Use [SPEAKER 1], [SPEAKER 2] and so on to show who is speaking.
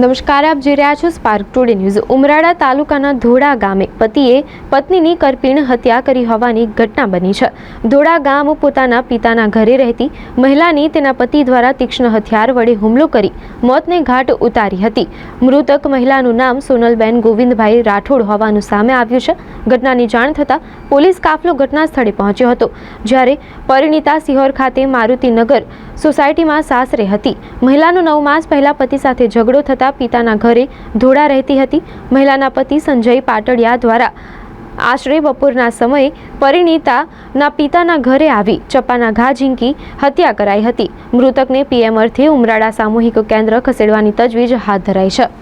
[SPEAKER 1] નમસ્કાર, આપ જોઈ રહ્યા છો સ્પાર્ક ટુડે ન્યૂઝ ઉમરાળા તાલુકાના ધોળા ગામે પતિએ પત્નીની કરપીણ હત્યા કરી હોવાની ઘટના બની છે. ધોળા ગામ પોતાના પિતાના ઘરે રહેતી મહિલાની તેના પતિ દ્વારા તીક્ષ્ણ હથિયાર વડે હુમલો કરી મોતને ઘાટ ઉતારી હતી. મૃતક મહિલાનું નામ સોનલબેન ગોવિંદભાઈ રાઠોડ હોવાનું સામે આવ્યું છે. ઘટનાની જાણ થતાં પોલીસ કાફલો ઘટના સ્થળે પહોંચ્યો હતો, જ્યારે પરિણીતા સિહોર ખાતે મારુતિનગર સોસાયટીમાં સાસરે હતી. મહિલાનો નવ માસ પહેલા પતિ સાથે ઝઘડો થતાં પિતાના ઘરે ધોળા રહેતી હતી. મહિલાના પતિ સંજય પાટડિયા દ્વારા આશરે બપોરના સમયે પરિણીતાના પિતાના ઘરે આવી ચપ્પાના ઘા ઝીંકી હત્યા કરાઈ હતી. મૃતકને પીએમ અર્થે ઉમરાળા સામૂહિક કેન્દ્ર ખસેડવાની તજવીજ હાથ ધરાઈ છે.